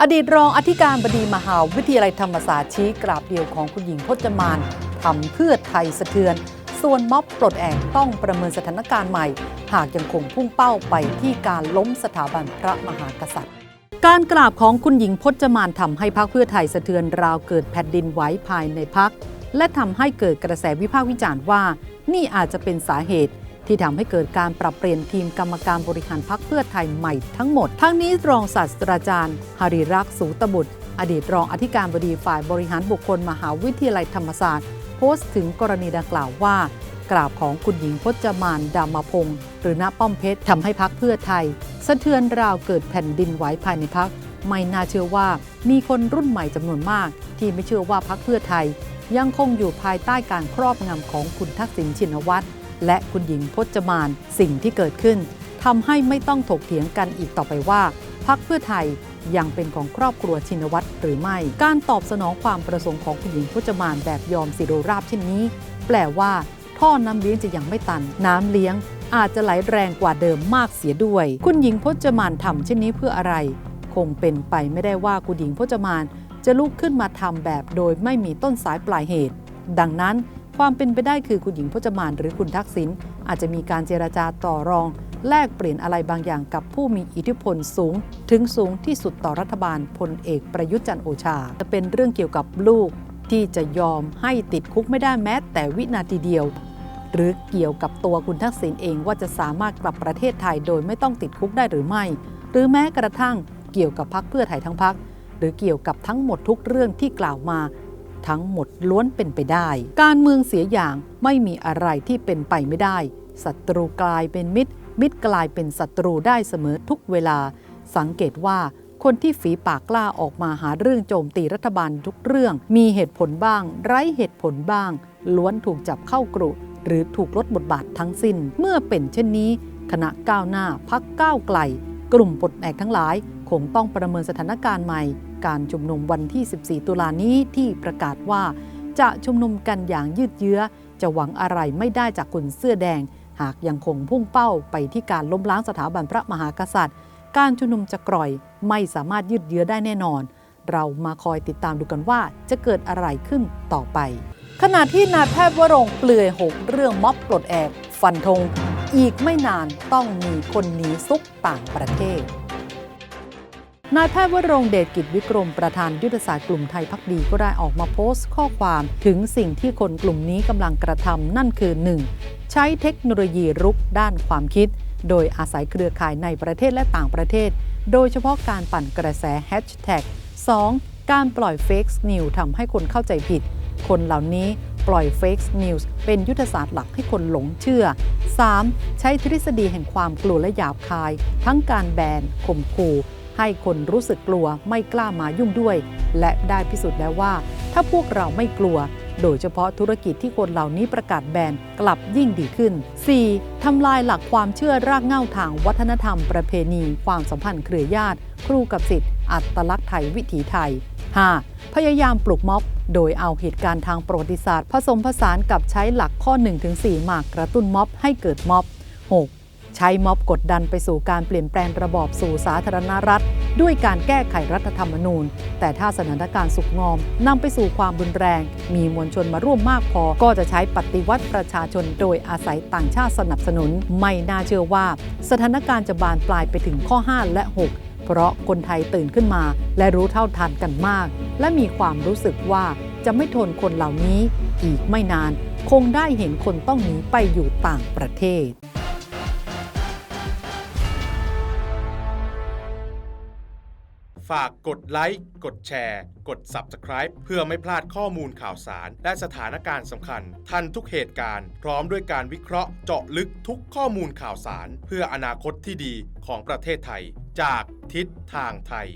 อดีตรองอธิการบดีมหาวิทยาลัยธรรมศาสตร์ชี้กราบเดียวของคุณหญิงพจมานทำเพื่อไทยสะเทือน ส่วนม็อบปลดแอกต้องประเมินสถานการณ์ใหม่ หากยังคงพุ่งเป้าไปที่การล้มสถาบันพระมหากษัตริย์ การกราบของคุณหญิงพจมานทำให้พรรคเพื่อไทยสะเทือนราวเกิดแผ่นดินไหวภายในพักและทำให้เกิดกระแสวิพากษ์วิจารณ์ว่า นี่อาจจะเป็นสาเหตุ ที่ทำให้เกิดการปรับเปลี่ยนทีมกรรมการบริหารพรรคเพื่อไทยใหม่ทั้งหมด ทั้งนี้รองศาสตราจารย์ หริรักษ์สูตบุตร อดีตรองอธิการบดีฝ่ายบริหารบุคคลมหาวิทยาลัยธรรมศาสตร์ โพสต์ถึงกรณีดังกล่าวว่ากราบของคุณหญิงพจมานดามพงศ์หรือณป้อมเพชรทำให้พักเพื่อไทย สะเทือนราวเกิดแผ่นดินไหวภายในพัก ไม่น่าเชื่อว่ามีคนรุ่นใหม่จำนวนมาก ที่ไม่เชื่อว่าพักเพื่อไทย ยังคงอยู่ภายใต้การครอบงำของคุณทักษิณชินวัตร และคุณหญิงพจมานสิ่งที่เกิดขึ้นทำให้ไม่ต้องถกเถียงกันอีกต่อไปว่าพักเพื่อไทยยังเป็นของครอบครัวชินวัตรหรือไม่ การตอบสนองความประสงค์ของคุณหญิงพจมานแบบยอมสิโรราบเช่นนี้ แปลว่า ท่อน้ำเลี้ยงจะยังไม่ตัน น้ำเลี้ยงอาจจะไหลแรงกว่าเดิมมากเสียด้วย คุณหญิงพจมานทำเช่นนี้เพื่ออะไร คงเป็นไปไม่ได้ว่าคุณหญิงพจมานจะลุกขึ้นมาทำแบบโดยไม่มีต้นสายปลายเหตุ ดังนั้น ความเป็นไปได้คือคุณหญิงพจมานหรือคุณทักษิณอาจจะมีการเจรจาต่อรอง แลกเปลี่ยนอะไรบางอย่างกับผู้มีอิทธิพลสูง ถึงสูงที่สุดต่อรัฐบาลพลเอกประยุทธ์จันโอชา จะเป็นเรื่องเกี่ยวกับลูกที่จะยอมให้ติดคุกไม่ได้แม้แต่วินาทีเดียว หรือเกี่ยวกับตัวคุณทักษิณเองว่าจะสามารถกลับประเทศไทยโดยไม่ต้องติดคุกได้หรือไม่ หรือแม้กระทั่งเกี่ยวกับพักเพื่อไทยทั้งพักหรือเกี่ยวกับทั้งหมดทุกเรื่องที่กล่าวมา ทั้งหมดล้วนเป็นไปได้ การเมืองเสียอย่างไม่มีอะไรที่เป็นไปไม่ได้ศัตรูกลายเป็นมิตร มิตรกลายเป็นศัตรูได้เสมอทุกเวลา สังเกตว่าคนที่ฝีปากกล้าออกมาหาเรื่องโจมตีรัฐบาลทุกเรื่อง มีเหตุผลบ้าง ไร้เหตุผลบ้าง ล้วนถูกจับเข้ากรุหรือถูกลดบทบาททั้งสิ้น เมื่อเป็นเช่นนี้ คณะก้าวหน้าพักก้าวไกล กลุ่มปลดแอกทั้งหลาย คงต้องประเมินสถานการณ์ใหม่ การชุมนุมวันที่ 14 ตุลานี้ที่ประกาศว่า จะชุมนุมกันอย่างยืดเยื้อ จะหวังอะไรไม่ได้จากคนเสื้อแดง หากยังคงพุ่งเป้าไปที่การล้มล้างสถาบันพระมหากษัตริย์ การชุมนุมจะกร่อยไม่สามารถยืดเยื้อได้แน่นอน เรามาคอยติดตามดูกันว่าจะเกิดอะไรขึ้นต่อไป ขณะที่นายแพทย์วรงเปลือยหกเรื่องม็อบปลดแอกฟันธง อีกไม่นานต้องมีคนหนีซุกต่างประเทศ นายแพทย์วรงเดชกิจวิกรมประธานยุทธศาสตร์กลุ่มไทยพักดีก็ได้ออกมาโพสต์ข้อความถึงสิ่งที่คนกลุ่มนี้กำลังกระทำนั่นคือ 1. ใช้เทคโนโลยีรุกด้านความคิด โดยอาศัยเครือข่ายในประเทศและต่างประเทศ โดยเฉพาะการปั่นกระแสแฮชแท็ก 2. การปล่อยเฟกซ์นิวทำให้คนเข้าใจผิด คนเหล่านี้ ปล่อยเฟกซ์นิวส์เป็นยุทธศาสตร์หลักให้คนหลงเชื่อ 3. ใช้ทฤษฎีแห่งความกลัวและหยาบคาย ทั้งการแบนข่มขู่ให้คนรู้สึกกลัวไม่กล้ามายุ่งด้วย และได้พิสูจน์แล้วว่า ถ้าพวกเราไม่กลัว โดยเฉพาะธุรกิจที่คนเหล่านี้ประกาศแบนกลับยิ่งดีขึ้น 4. ทำลายหลักความเชื่อรากเหง้าทางวัฒนธรรมประเพณี ความสัมพันธ์เครือญาติ ครูกับศิษย์อัตลักษณ์ไทยวิถีไทย 5. พยายามปลุกม็อบ โดยเอาเหตุการณ์ทางประวัติศาสตร์ผสมผสานกับใช้หลักข้อ 1-4 มากกระตุ้นม็อบให้เกิดม็อบ 6. ใช้ม็อบกดดันไปสู่การเปลี่ยนแปลงระบอบสู่สาธารณรัฐ ด้วยการแก้ไขรัฐธรรมนูญ แต่ถ้าสถานการณ์สุกงอมนำไปสู่ความรุนแรง มีมวลชนมาร่วมมากพอ ก็จะใช้ปฏิวัติประชาชนโดยอาศัยต่างชาติสนับสนุน ไม่น่าเชื่อว่า สถานการณ์จะบานปลายไปถึงข้อ 5 และ 6 เพราะคนไทยตื่นขึ้นมา และรู้เท่าทันกันมาก และมีความรู้สึกว่าจะไม่ทนคนเหล่านี้ อีกไม่นาน คงได้เห็นคนต้องหนีไปอยู่ต่างประเทศฝากกดไลค์ กดแชร์ กด Subscribe เพื่อไม่พลาดข้อมูลข่าวสาร และสถานการณ์สำคัญ ทันทุกเหตุการณ์ พร้อมด้วยการวิเคราะห์เจาะลึกทุกข้อมูลข่าวสาร เพื่ออนาคตที่ดีของประเทศไทย จากทิศทางไทย